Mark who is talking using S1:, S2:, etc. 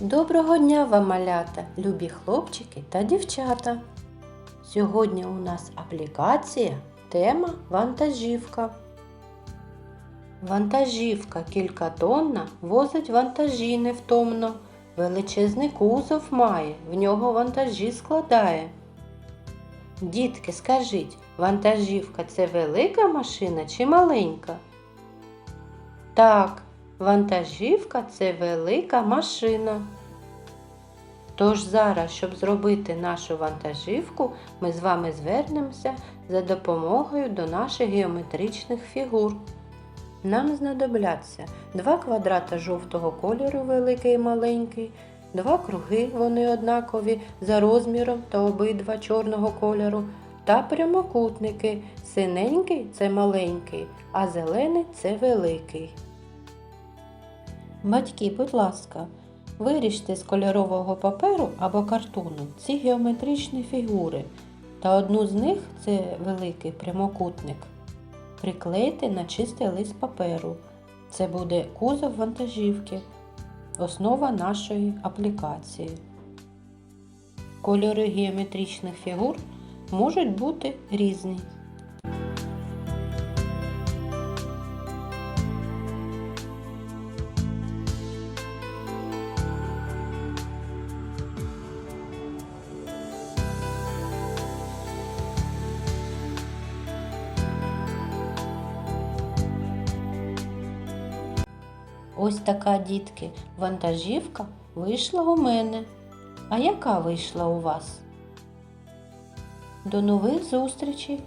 S1: Доброго дня вам, малята, любі хлопчики та дівчата. Сьогодні у нас аплікація, тема вантажівка. Вантажівка кількатонна возить вантажі невтомно. Величезний кузов має, в нього вантажі складає. Дітки, скажіть, вантажівка це велика машина чи маленька? Так, вантажівка це велика машина. Тож зараз, щоб зробити нашу вантажівку, ми з вами звернемося за допомогою до наших геометричних фігур. Нам знадобляться два квадрата жовтого кольору, великий і маленький, два круги, вони однакові за розміром та обидва чорного кольору, та прямокутники. Синенький це маленький, а зелений це великий. Батьки, будь ласка, виріжте з кольорового паперу або картону ці геометричні фігури, та одну з них це великий прямокутник. Приклейте на чистий лист паперу. Це буде кузов вантажівки, основа нашої аплікації. Кольори геометричних фігур можуть бути різні. Ось така, дітки, вантажівка вийшла у мене. А яка вийшла у вас? До нових зустрічей!